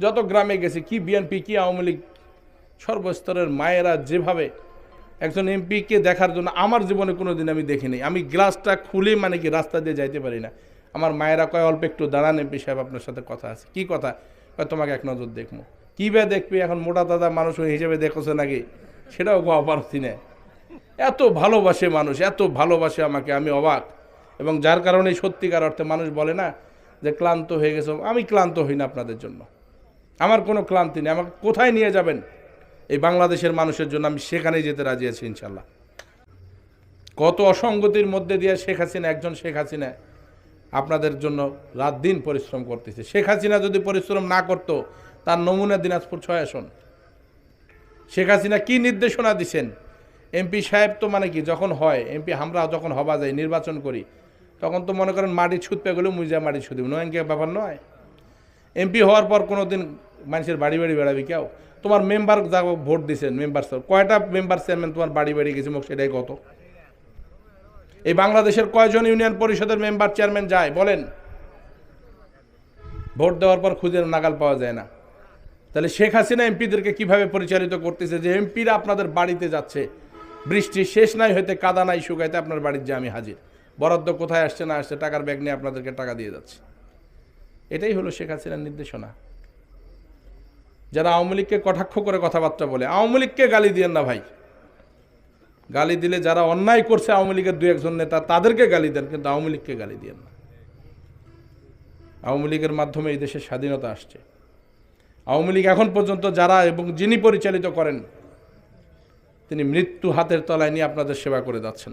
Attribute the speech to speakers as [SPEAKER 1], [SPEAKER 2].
[SPEAKER 1] যত গ্রামে গেছি, কি বিএনপি কি আওয়ামী লীগ, সর্বস্তরের মায়েরা যেভাবে একজন এমপিকে দেখার জন্য আমার জীবনে কোনো দিন আমি দেখিনি। আমি গ্লাসটা খুলে মানে কি রাস্তা দিয়ে যাইতে পারি না। আমার মায়েরা কয়, অল্প একটু দাঁড়ান এমপি সাহেব, আপনার সাথে কথা আছে। কি কথা? কয়, তোমাকে এক নজর দেখব। কী বে দেখবি? এখন মোটা দাদা মানুষ ওই হিসেবে দেখোছে নাকি? সেটাও কোয়া পারছি না। এত ভালোবাসে মানুষ, এত ভালোবাসে আমাকে, আমি অবাক। এবং যার কারণে সত্যিকার অর্থে মানুষ বলে না যে, ক্লান্ত হয়ে গেছে। আমি ক্লান্ত হই না আপনাদের জন্য। আমার কোনো ক্লান্তি নেই, আমাকে কোথায় নিয়ে যাবেন? এই বাংলাদেশের মানুষের জন্য আমি সেখানেই যেতে রাজি আছি ইনশাল্লাহ কত অসঙ্গতির মধ্যে দিয়ে শেখ হাসিনা, একজন শেখ হাসিনা আপনাদের জন্য রাত দিন পরিশ্রম করতেছে। শেখ হাসিনা যদি পরিশ্রম না করত, তার নমুনা দিনাজপুর ছয় আসন। শেখ হাসিনা কী নির্দেশনা দিছেন? এমপি সাহেব তো মানে কি, যখন হয় এমপি আমরা যখন হবা যাই, নির্বাচন করি, তখন তো মনে করেন মাটি ছুটতে গেলেও মুজা মাটি ছুটি নয় কি ব্যাপার নয়। এমপি হওয়ার পর কোনো দিন মানুষের বাড়ি বাড়ি বেড়াবি কেউ? তোমার মেম্বার যা ভোট দিছেন মেম্বার কয়টা মেম্বার চেয়ারম্যান তোমার বাড়ি বাড়ি গেছে মুখ সেটাই কত? এই বাংলাদেশের কয়জন ইউনিয়ন পরিষদের মেম্বার চেয়ারম্যান যায়? বলেন। ভোট দেওয়ার পর খুঁজে নাগাল পাওয়া যায় না। তাহলে শেখ হাসিনা এমপিদেরকে কীভাবে পরিচালিত করতেছে যে এমপিরা আপনাদের বাড়িতে যাচ্ছে? বৃষ্টি শেষ নাই হইতে কাদা নাই শুকাইতে আপনার বাড়ির যে আমি হাজির। বরাদ্দ কোথায় আসছে না আসছে, টাকার ব্যাগ নিয়ে আপনাদেরকে টাকা দিয়ে যাচ্ছে। এটাই হলো শেখ হাসিনার নির্দেশনা। যারা আওয়ামী লীগকে কটাক্ষ করে কথাবার্তা বলে, আওয়ামী লীগকে গালি দিয়েন না ভাই। গালি দিলে যারা অন্যায় করছে আওয়ামী লীগের দু একজন নেতা, তাদেরকে গালি দেন, কিন্তু আওয়ামী লীগকে গালি দিয়েন না। আওয়ামী লীগের মাধ্যমে এই দেশের স্বাধীনতা আসছে। আওয়ামী লীগ এখন পর্যন্ত যারা এবং যিনি পরিচালিত করেন, তিনি মৃত্যু হাতের তলায় নিয়ে আপনাদের সেবা করে যাচ্ছেন।